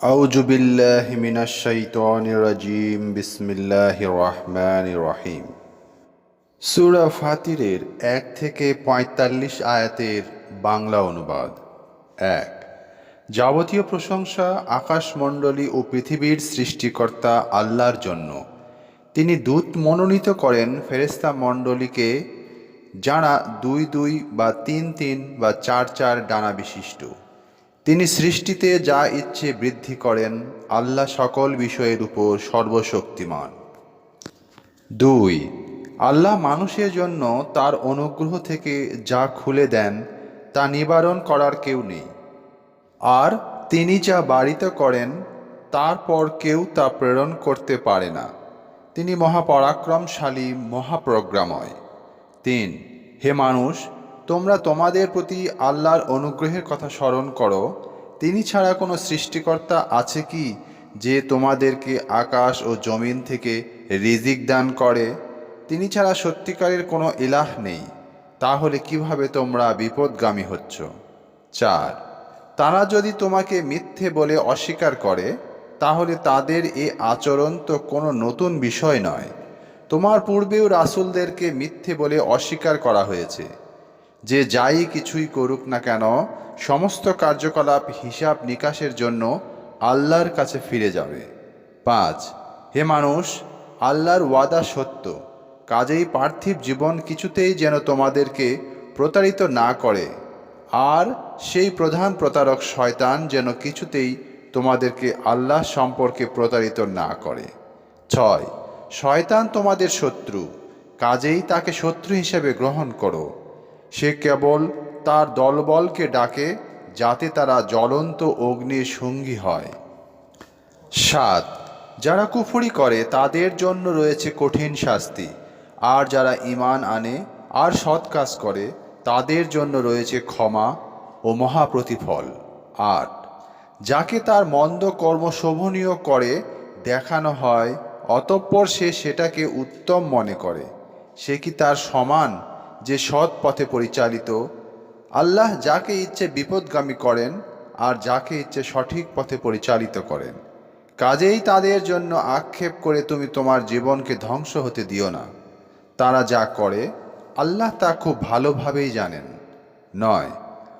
أعوذ بالله من الشيطان الرجيم بسم الله الرحمن الرحيم সূরা ফাতিরের এক থেকে পঁয়তাল্লিশ আয়াতের বাংলা অনুবাদ এক যাবতীয় প্রশংসা আকাশমণ্ডলী ও পৃথিবীর সৃষ্টিকর্তা আল্লাহর জন্য তিনি দূত মনোনীত করেন ফেরেস্তা মণ্ডলীকে যারা দুই দুই বা তিন তিন বা চার চার ডানা বিশিষ্ট তিনি সৃষ্টিতে যা ইচ্ছে বৃদ্ধি করেন, আল্লাহ সকল বিষয়ের উপর সর্বশক্তিমান। দুই, আল্লাহ মানুষের জন্য তার অনুগ্রহ থেকে যা খুলে দেন, তা নিবারণ করার কেউ নেই। আর তিনি যা বাড়িতে করেন, তারপর কেউ তা প্রেরণ করতে পারে না। তিনি মহাপরাক্রমশালী, মহাপ্রজ্ঞাময়। তিন, হে মানুষ তোমরা তোমাদের প্রতি আল্লাহর অনুগ্রহের কথা স্মরণ করো। তিনি ছাড়া কোনো সৃষ্টিকর্তা আছে কি যে তোমাদেরকে আকাশ ও জমিন থেকে রিজিক দান করে? তিনি ছাড়া সত্যিকারের কোনো ইলাহ নেই। তাহলে কীভাবে তোমরা বিপদগামী হচ্ছ? চার, তারা যদি তোমাকে মিথ্যে বলে অস্বীকার করে, তাহলে তাদের এ আচরণ তো কোনো নতুন বিষয় নয়। তোমার পূর্বেও রাসূলদেরকে মিথ্যে বলে অস্বীকার করা হয়েছে। যে যাই কিছুই করুক না কেন, সমস্ত কার্যকলাপ হিসাব নিকাশের জন্য আল্লাহর কাছে ফিরে যাবে। পাঁচ, হে মানুষ, আল্লাহর ওয়াদা সত্য। কাজেই পার্থিব জীবন কিছুতেই যেন তোমাদেরকে প্রতারিত না করে। আর সেই প্রধান প্রতারক শয়তান যেন কিছুতেই তোমাদেরকে আল্লাহ সম্পর্কে প্রতারিত না করে। ছয়, শয়তান তোমাদের শত্রু। কাজেই তাকে শত্রু হিসেবে গ্রহণ করো। সে কেবল তার দলবলকে ডাকে যাতে তারা জ্বলন্ত অগ্নির সঙ্গী হয়। সাত, যারা কুফুরি করে, তাদের জন্য রয়েছে কঠিন শাস্তি। আর যারা ঈমান আনে, আর সৎ কাজ করে, তাদের জন্য রয়েছে ক্ষমা ও মহাপ্রতিফল। আট, যাকে তার মন্দ কর্ম শোভনীয় করে, দেখানো হয়, অতঃপর সে সেটাকে উত্তম মনে করে। সে কি তার সমান যে সৎ পথে পরিচালিত, আল্লাহ যাকে ইচ্ছে বিপদগামী করেন আর যাকে ইচ্ছে সঠিক পথে পরিচালিত করেন। কাজেই তাদের জন্য আক্ষেপ করে তুমি তোমার জীবনকে ধ্বংস হতে দিও না। তারা যা করে, আল্লাহ তা খুব ভালোভাবেই জানেন। নয়,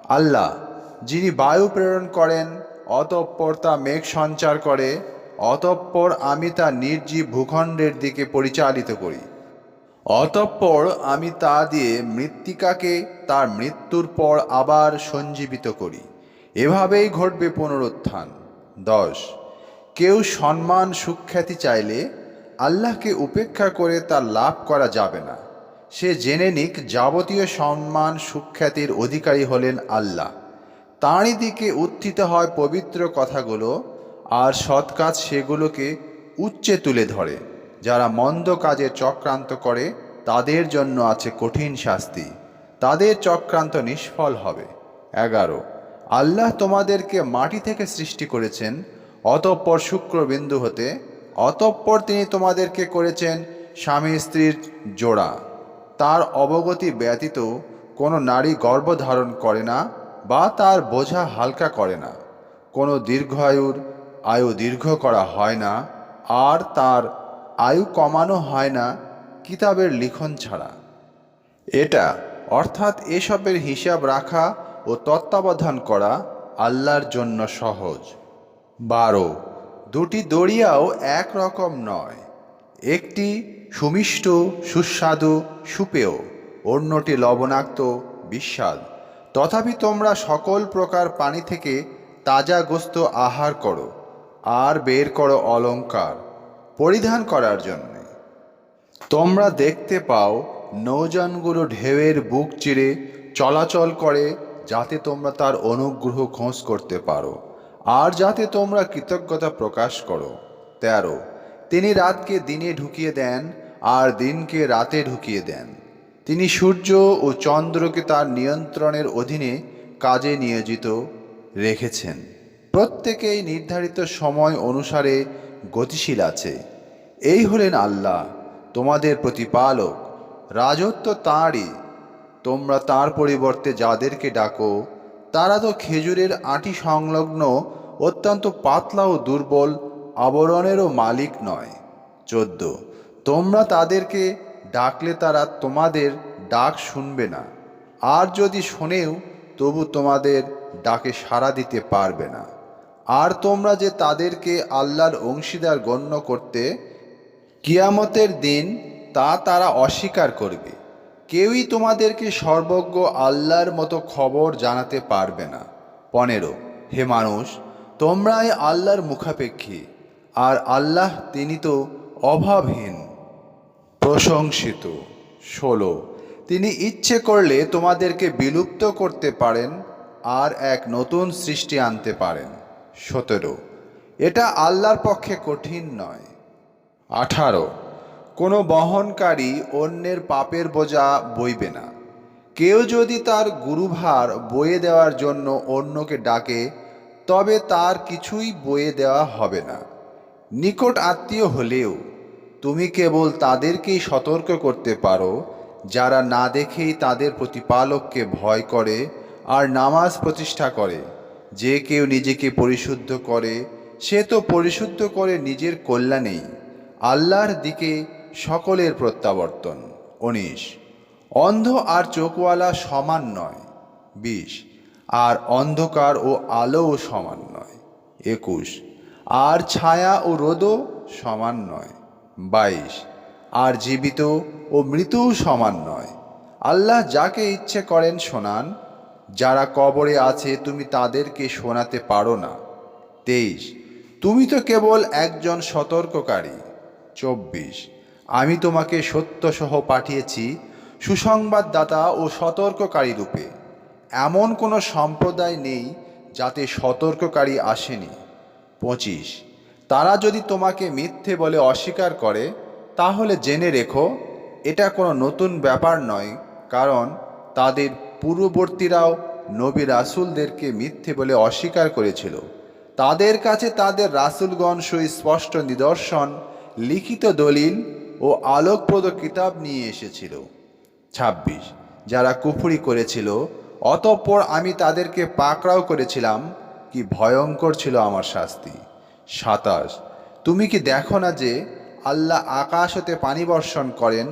আল্লাহ, যিনি বায়ু প্রেরণ করেন, অতঃপর তা মেঘ সঞ্চার করে, অতঃপর আমি তা নির্জীব ভূখণ্ডের দিকে পরিচালিত করি। অতঃপর আমি তা দিয়ে মৃত্তিকাকে তার মৃত্যুর পর আবার সঞ্জীবিত করি। এভাবেই ঘটবে পুনরুত্থান। দশ। কেউ সম্মান সুখ্যাতি চাইলে আল্লাহকে উপেক্ষা করে তা লাভ করা যাবে না। সে জেনে নিক যাবতীয় সম্মান সুখ্যাতির অধিকারী হলেন আল্লাহ। তাঁরই দিকে উত্থিত হয় পবিত্র কথাগুলো, আর সৎ কাজ সেগুলোকে উচ্চে তুলে ধরে। যারা মন্দ কাজে চক্রান্ত করে, তাদের জন্য আছে কঠিন শাস্তি। তাদের চক্রান্ত নিষ্ফল হবে। এগারো। আল্লাহ তোমাদেরকে মাটি থেকে সৃষ্টি করেছেন, অতঃপর শুক্রবিন্দু হতে, অতঃপর তিনি তোমাদেরকে করেছেন স্বামী স্ত্রীর জোড়া। তার অবগতি ব্যতীত কোনো নারী গর্ভধারণ করে না বা তার বোঝা হালকা করে না। কোনো দীর্ঘায়ুর, আয়ু দীর্ঘ করা হয় না, আর তার আয়ু কমানো হয় না কিতাবের লিখন ছাড়া। এটা অর্থাৎ এসবের হিসাব রাখা ও তত্ত্বাবধান করা আল্লাহর জন্য সহজ। বারো, দুটি দড়িয়াও একরকম নয়। একটি সুমিষ্ট, সুস্বাদু, সুপেয়, অন্যটি লবণাক্ত বিস্বাদ তথাপি তোমরা সকল প্রকার পানি থেকে তাজা গোস্ত আহার করো, আর বের করো অলঙ্কার পরিধান করার জন্য। তোমরা দেখতে পাও নৌযানগুলো ঢেউয়ের বুক চিরে চলাচল করে যাতে তোমরা তার অনুগ্রহ খোঁজ করতে পারো, আর যাতে তোমরা কৃতজ্ঞতা প্রকাশ করো। তেরো, তিনি রাতকে দিনে ঢুকিয়ে দেন, আর দিনকে রাতে ঢুকিয়ে দেন। তিনি সূর্য ও চন্দ্রকে তার নিয়ন্ত্রণের অধীনে কাজে নিয়োজিত রেখেছেন। প্রত্যেকেই নির্ধারিত সময় অনুসারে গতিশীল আছে। এই হলেন আল্লাহ, তোমাদের প্রতিপালক। রাজত্ব তাঁরই। তোমরা তার পরিবর্তে যাদেরকে ডাকো, তারা তো খেজুরের আঁটি সংলগ্ন, অত্যন্ত পাতলা ও দুর্বল আবরণেরও মালিক নয়। চোদ্দ। তোমরা তাদেরকে ডাকলে তারা তোমাদের ডাক শুনবে না। আর যদি শোনেও, তবু তোমাদের ডাকে সাড়া দিতে পারবে না। আর তোমরা যে তাদেরকে আল্লাহর অংশীদার গণ্য করতে কিয়ামতের দিন, তা তারা অস্বীকার করবে। কেউই তোমাদেরকে সর্বজ্ঞ আল্লাহর মতো খবর জানাতে পারবে না। পনেরো, হে মানুষ, তোমরাই আল্লাহর মুখাপেক্ষী, আর আল্লাহ তিনি তো অভাবহীন। প্রশংসিত। ষোলো, তিনি ইচ্ছে করলে তোমাদেরকে বিলুপ্ত করতে পারেন, আর এক নতুন সৃষ্টি আনতে পারেন। সতেরো। এটা আল্লাহর পক্ষে কঠিন নয়। আঠারো। কোনো বহনকারী অন্যের পাপের বোঝা বইবে না। কেউ যদি তার গুরুভার বয়ে দেওয়ার জন্য অন্যকে ডাকে, তবে তার কিছুই বয়ে দেওয়া হবে না। নিকট আত্মীয় হলেও, তুমি কেবল তাদেরকেই সতর্ক করতে পারো, যারা না দেখেই তাদের প্রতিপালককে ভয় করে আর নামাজ প্রতিষ্ঠা করে। যে কেউ নিজেকে পরিশুদ্ধ করে, সে তো পরিশুদ্ধ করে নিজের কল্যাণেই। আল্লাহর দিকে সকলের প্রত্যাবর্তন। উনিশ। অন্ধ আর চোখওয়ালা সমান নয়। বিশ। আর অন্ধকার ও আলোও সমান নয়। একুশ। আর ছায়া ও রোদও সমান নয়। বাইশ। আর জীবিত ও মৃতও সমান নয়। আল্লাহ যাকে ইচ্ছে করেন শোনান যারা কবরে আছে, তুমি তাদেরকে শোনাতে পারো না। তেইশ, তুমি তো কেবল একজন সতর্ককারী। চব্বিশ, আমি তোমাকে সত্যসহ পাঠিয়েছি সুসংবাদদাতা ও সতর্ককারী রূপে। এমন কোনো সম্প্রদায় নেই যাতে সতর্ককারী আসেনি। পঁচিশ, তারা যদি তোমাকে মিথ্যে বলে অস্বীকার করে, তাহলে জেনে রেখো, এটা কোনো নতুন ব্যাপার নয়, কারণ তাদের পূর্ববর্তীরাও নবী রাসুলদেরকে মিথ্যে বলে অস্বীকার করেছিল। তাদের কাছে তাদের রাসুলগণ সুস্পষ্ট নিদর্শন, লিখিত দলিল ও আলোকপ্রদ কিতাব নিয়ে এসেছিল। ছাব্বিশ, যারা কুফুরি করেছিল, অতঃপর আমি তাদেরকে পাকড়াও করেছিলাম, কি ভয়ঙ্কর ছিল আমার শাস্তি। সাতাশ, তুমি কি দেখো না যে আল্লাহ আকাশ হতে পানি বর্ষণ করেন,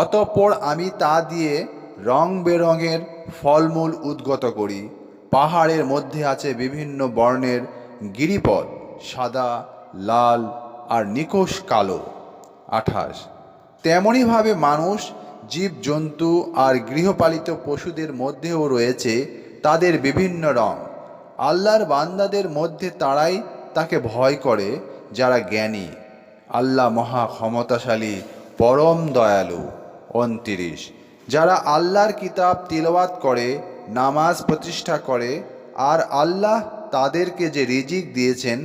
অতঃপর আমি তা দিয়ে রং বেরঙের ফলমূল উদ্গত করি। পাহাড়ের মধ্যে আছে বিভিন্ন বর্ণের গিরিপথ, সাদা, লাল আর নিকোষ কালো। আঠাশ। তেমনইভাবে মানুষ, জীবজন্তু আর গৃহপালিত পশুদের মধ্যেও রয়েছে তাদের বিভিন্ন রং। আল্লাহর বান্দাদের মধ্যে তারাই তাকে ভয় করে, যারা জ্ঞানী। আল্লাহ মহা ক্ষমতাশালী, পরম দয়ালু। উনতিরিশ। যারা আল্লাহর কিতাব তিলওয়াত করে, নামাজ প্রতিষ্ঠা করে, আর আল্লাহ তাদেরকে যে রিজিক দিয়েছেন,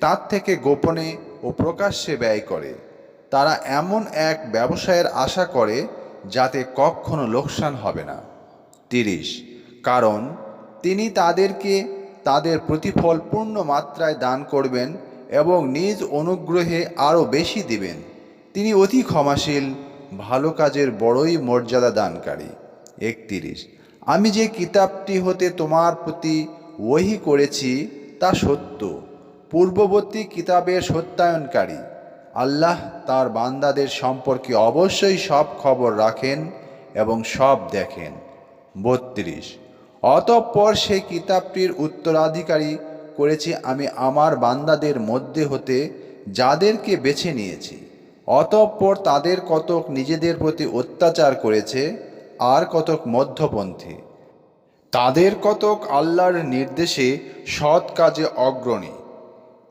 তার থেকে গোপনে ও প্রকাশ্যে ব্যয় করে। তারা এমন এক ব্যবসায়ের আশা করে, যাতে কখনো লোকসান হবে না। তিরিশ, কারণ তিনি তাদেরকে তাদের প্রতিফল পূর্ণ মাত্রায় দান করবেন এবং নিজ অনুগ্রহে আরও বেশি দিবেন। তিনি অতি ক্ষমাশীল ভালো কাজের বড়ই মর্যাদা দানকারী। একত্রিশ। আমি যে কিতাবটি হতে তোমার প্রতি ওহি করেছি, তা সত্য। পূর্ববর্তী কিতাবের সত্যায়নকারী। আল্লাহ তার বান্দাদের সম্পর্কে অবশ্যই সব খবর রাখেন এবং সব দেখেন। বত্রিশ। অতঃপর সেই কিতাবটির উত্তরাধিকারী করেছি, আমি আমার বান্দাদের মধ্যে হতে যাদেরকে বেছে নিয়েছি। অতঃপর তাদের কতক নিজেদের প্রতি অত্যাচার করেছে, আর কতক মধ্যপন্থী। তাদের কতক আল্লাহর নির্দেশে সৎ কাজে অগ্রণী।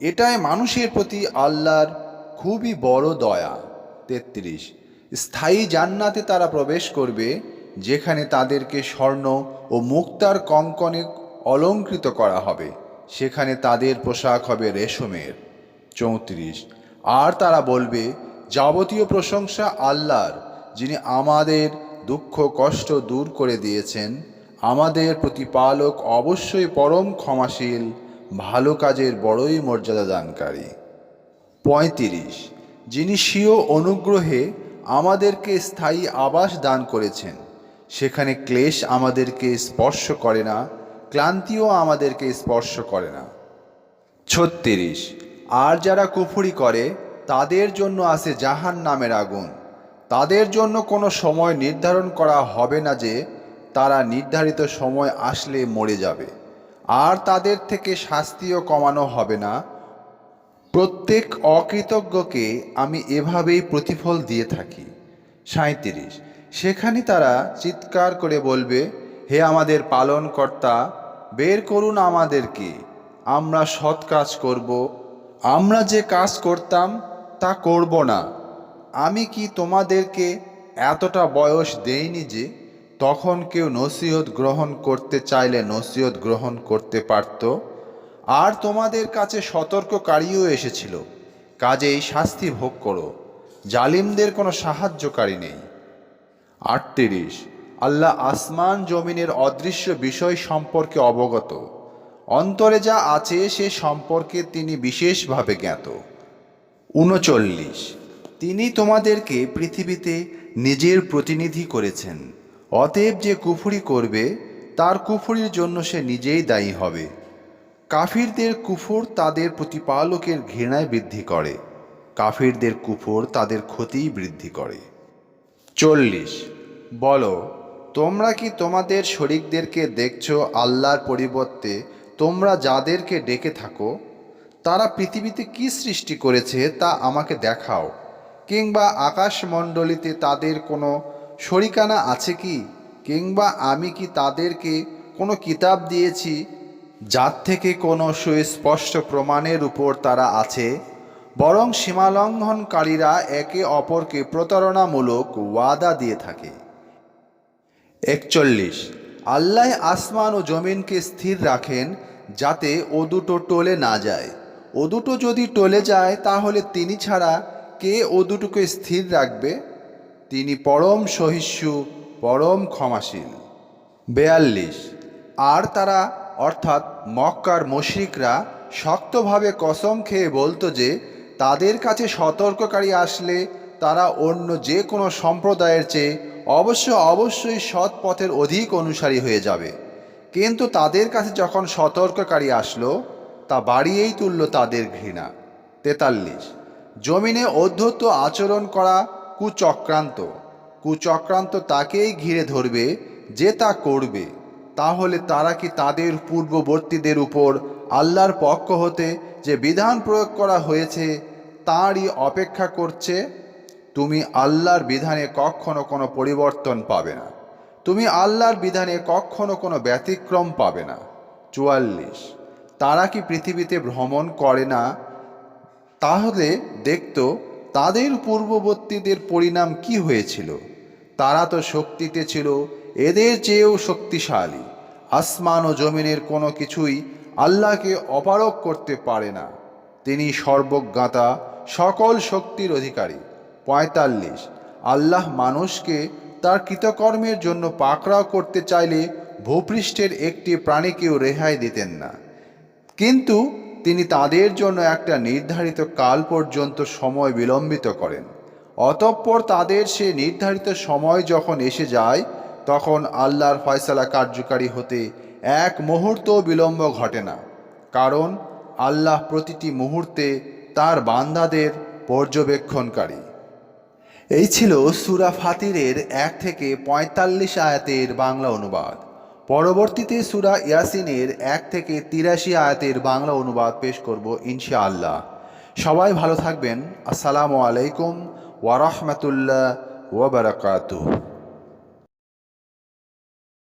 এটাই মানুষের প্রতি আল্লাহর খুবই বড় দয়া। তেত্রিশ, স্থায়ী জান্নাতে তারা প্রবেশ করবে, যেখানে তাদেরকে স্বর্ণ ও মুক্তার কঙ্কনে অলঙ্কৃত করা হবে। সেখানে তাদের পোশাক হবে রেশমের। চৌত্রিশ, আর তারা বলবে যাবতীয় প্রশংসা আল্লাহর, যিনি আমাদের দুঃখ, কষ্ট দূর করে দিয়েছেন। আমাদের প্রতিপালক অবশ্যই পরম ক্ষমাশীল, ভালো কাজের বড়ই মর্যাদা দানকারী। পঁয়ত্রিশ, যিনি স্বীয় অনুগ্রহে আমাদেরকে স্থায়ী আবাস দান করেছেন, সেখানে ক্লেশ আমাদেরকে স্পর্শ করে না, ক্লান্তিও আমাদেরকে স্পর্শ করে না। ছত্রিশ, আর যারা কুফুরি করে তাদের জন্য আছে জাহান নামের আগুন। তাদের জন্য কোনো সময় নির্ধারণ করা হবে না যে তারা নির্ধারিত সময় আসলে মরে যাবে। আর তাদের থেকে শাস্তিও কমানো হবে না। প্রত্যেক অকৃতজ্ঞকে আমি এভাবেই প্রতিফল দিয়ে থাকি। সাঁত্রিশ সেখানে তারা চিৎকার করে বলবে, হে আমাদের পালনকর্তা, বের করুন আমাদেরকে। আমরা সৎ কাজ করব। আমরা যে কাজ করতাম তা করব না। আমি কি তোমাদেরকে এতটা বয়স দেইনি যে তখন কেউ নসিহত গ্রহণ করতে চাইলে নসিহত গ্রহণ করতে পারত? আর তোমাদের কাছে সতর্ককারীও এসেছিল। কাজেই শাস্তি ভোগ করো। জালিমদের কোনো সাহায্যকারী নেই। আটত্রিশ। আল্লাহ আসমান জমিনের অদৃশ্য বিষয় সম্পর্কে অবগত। অন্তরে যা আছে সে সম্পর্কে তিনি বিশেষভাবে জ্ঞাত। উনচল্লিশ। তিনি তোমাদেরকে পৃথিবীতে নিজের প্রতিনিধি করেছেন। অতএব যে কুফুরি করবে, তার কুফুরির জন্য সে নিজেই দায়ী হবে। কাফিরদের কুফর তাদের প্রতিপালকের ঘৃণায় বৃদ্ধি করে। কাফিরদের কুফর তাদের ক্ষতিই বৃদ্ধি করে। চল্লিশ। বলো, তোমরা কি তোমাদের শরিকদেরকে দেখছ আল্লাহর পরিবর্তে? তোমরা যাদেরকে ডেকে থাকো তারা পৃথিবীতে কি সৃষ্টি করেছে তা আমাকে দেখাও। কিংবা আকাশমণ্ডলীতে তাদের কোনো শরিকানা আছে কি? কিংবা আমি কি তাদেরকে কোনো কিতাব দিয়েছি যার থেকে কোনো সুস্পষ্ট প্রমাণের উপর তারা আছে? বরং সীমালঙ্ঘনকারীরা একে অপরকে প্রতারণামূলক ওয়াদা দিয়ে থাকে। একচল্লিশ। আল্লাহ আসমান ও জমিনকে স্থির রাখেন যাতে ও দুটো টলে না যায়। ও দুটো যদি টলে যায়, তাহলে তিনি ছাড়া কে ও দুটোকে স্থির রাখবে? তিনি পরম সহিষ্ণু, পরম ক্ষমাশীল। বেয়াল্লিশ। আর তারা, অর্থাৎ মক্কার মশরিকরা, শক্তভাবে কসম খেয়ে বলতো যে, তাদের কাছে সতর্ককারী আসলে তারা অন্য যে কোনো সম্প্রদায়ের চেয়ে অবশ্য অবশ্যই সৎ পথের অধিক অনুসারী হয়ে যাবে। কিন্তু তাদের কাছে যখন সতর্ককারী আসলো তা বাড়িয়েই তুলল তাদের ঘৃণা। তেতাল্লিশ। জমিনে অধ্যত্ত আচরণ করা কুচক্রান্ত। কুচক্রান্ত তাকেই ঘিরে ধরবে যে তা করবে। তাহলে তারা কি তাদের পূর্ববর্তীদের উপর আল্লাহর পক্ষ হতে যে বিধান প্রয়োগ করা হয়েছে, তারই অপেক্ষা করছে? তুমি আল্লাহর বিধানে কখনো কোনো পরিবর্তন পাবে না। তুমি আল্লাহর বিধানে কখনো কোনো ব্যতিক্রম পাবে না। চুয়াল্লিশ। তারা কি পৃথিবীতে ভ্রমণ করে না? তাহলে দেখত, তাদের পূর্ববর্তীদের পরিণাম কি হয়েছিল? তারা তো শক্তিতে ছিল, এদের চেয়েও শক্তিশালী। আসমান ও জমিনের কোনো কিছুই আল্লাহকে অপারক করতে পারে না। তিনি সর্বজ্ঞাতা, সকল শক্তির অধিকারী। পঁয়তাল্লিশ, আল্লাহ মানুষকে তার কৃতকর্মের জন্য পাকড়াও করতে চাইলে ভূপৃষ্ঠের একটি প্রাণীকেও রেহাই দিতেন না। কিন্তু তিনি তাদের জন্য একটা নির্ধারিত কাল পর্যন্ত সময় বিলম্বিত করেন। অতঃপর তাদের সে নির্ধারিত সময় যখন এসে যায়, তখন আল্লাহর ফয়সালা কার্যকারী হতে এক মুহূর্ত বিলম্ব ঘটে না। কারণ আল্লাহ প্রতিটি মুহূর্তে তার বান্দাদের পর্যবেক্ষণকারী। এই ছিল সুরা ফাতিরের এক থেকে পঁয়তাল্লিশ আয়াতের বাংলা অনুবাদ। পরবর্তীতে সুরা ইয়াসিনের এক থেকে তিরাশি আয়াতের বাংলা অনুবাদ পেশ করব ইনশাআল্লাহ। সবাই ভালো থাকবেন। আসসালামু আলাইকুম ওয়ারহমতুল্লাহ ওবরাকাতুহ